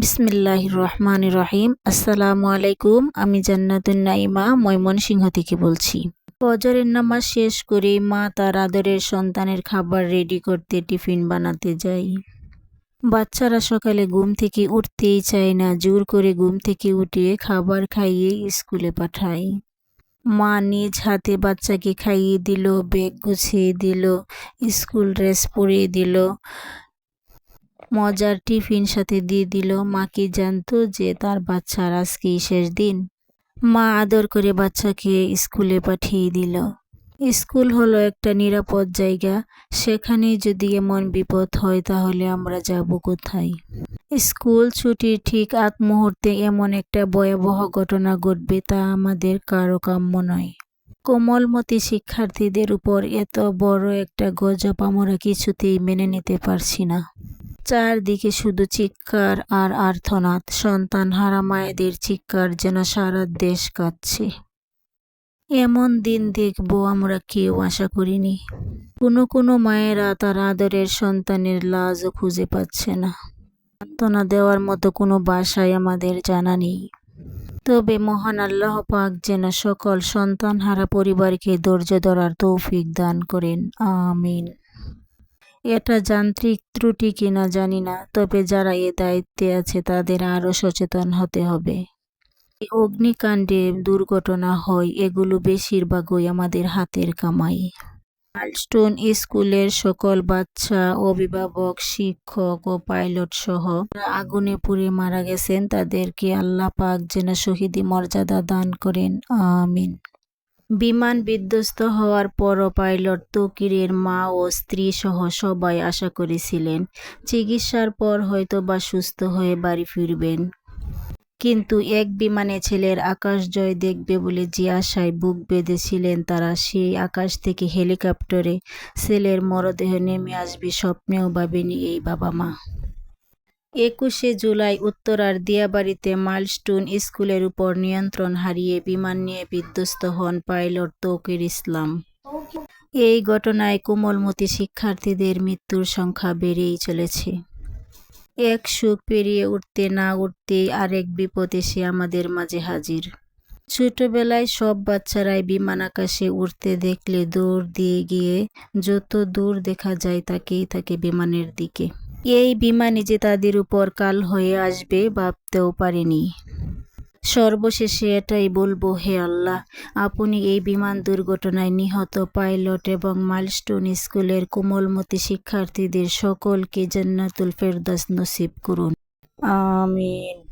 বিসমিল্লাহ রহমান রহিম। আসসালামু আলাইকুম, আমি জান্নাতুন নাইমা ময়মনসিংহ থেকে বলছি। ফজরের নামাজ শেষ করে মা তার আদরের সন্তানের খাবার রেডি করতে টিফিন বানাতে যাই বাচ্চারা সকালে ঘুম থেকে উঠতেই চায় না, জোর করে ঘুম থেকে উঠিয়ে খাবার খাইয়ে স্কুলে পাঠায়। মা নিজ হাতে বাচ্চাকে খাইয়ে দিল, ব্যাগ গুছিয়ে দিল, স্কুল ড্রেস পরিয়ে দিল। মজার টিফিন সাথে দিয়ে দিল। মা কি জানতো যে তার বাচ্চার আজকেই শেষ দিন? মা আদর করে বাচ্চাকে স্কুলে পাঠিয়ে দিল। স্কুল হলো একটা নিরাপদ জায়গা। সেখানে যদি এমন বিপদ হয় তাহলে আমরা যাব কোথায়? স্কুল ছুটির ঠিক আগ মুহূর্তে এমন একটা ভয়াবহ ঘটনা ঘটবে তা আমাদের কারও কাম্য নয়। কোমলমতি শিক্ষার্থীদের উপর এত বড় একটা গজব আমরা কিছুতেই মেনে নিতে পারছি না। চারদিকে শুধু চিৎকার আর আর্থনাদ সন্তান হারা মায়েদের চিৎকার যেন সারা দেশ কাঁদছে। এমন দিন দেখব আমরা কেউ, আশা করিনি। কোনো কোনো মায়েরা তার আদরের সন্তানের লাজও খুঁজে পাচ্ছে না। সান্ত্বনা দেওয়ার মতো কোনো বাসায় আমাদের জানা নেই। তবে মহান আল্লাহ পাক যেন সকল সন্তানহারা পরিবারকে ধৈর্য ধরার তৌফিক দান করেন। আমিন। এটা যান্ত্রিক ত্রুটি কিনা জানি না, তবে যারা এ দায়িত্বে আছে তাদের আরও সচেতন হতে হবে। অগ্নিকাণ্ডে দুর্ঘটনা হয়, এগুলো বেশিরভাগই আমাদের হাতের কামাই। মাইলস্টোন স্কুলের সকল বাচ্চা, অভিভাবক, শিক্ষক ও পাইলট সহ আগুনে পুড়ে মারা গেছেন, তাদেরকে আল্লাহ পাক যেন শহীদি মর্যাদা দান করেন, আমিন। বিমান বিধ্বস্ত হওয়ার পরও পাইলট তকিরের মা ও স্ত্রী সহ সবাই আশা করেছিলেন চিকিৎসার পর হয়তো বা সুস্থ হয়ে বাড়ি ফিরবেন। কিন্তু এক বিমানে ছেলের আকাশ জয় দেখবে বলে যে আশায় বুক বেঁধেছিলেন তারা। সেই আকাশ থেকে হেলিকপ্টারে ছেলের মরদেহ নেমে আসবে স্বপ্নেও ভাবেনি এই বাবা মা। একুশে জুলাই উত্তরার দিয়াবাড়িতে মাইলস্টোন স্কুলের উপর নিয়ন্ত্রণ হারিয়ে বিমান নিয়ে বিধ্বস্ত হন পাইলট তৌকির ইসলাম। এই ঘটনায় কোমলমতি শিক্ষার্থীদের মৃত্যুর সংখ্যা বেড়েই চলেছে। এক সুখ পেরিয়ে উঠতে না উঠতেই আরেক বিপদ এসে আমাদের মাঝে হাজির। ছোটবেলায় সব বাচ্চারাই বিমান আকাশে উঠতে দেখলে দৌড় দিয়ে গিয়ে যত দূর দেখা যায় তাকেই থাকে বিমানের দিকে। এই বিমানে যে তাদের উপর কাল হয়ে আসবে ভাবতেও পারেনি। সর্বশেষে এটাই বলব, হে আল্লাহ, আপনি এই বিমান দুর্ঘটনায় নিহত পাইলট এবং মাইলস্টোন স্কুলের কোমলমতি শিক্ষার্থীদের সকলকে জান্নাতুল ফেরদাস নসিব করুন। আমিন।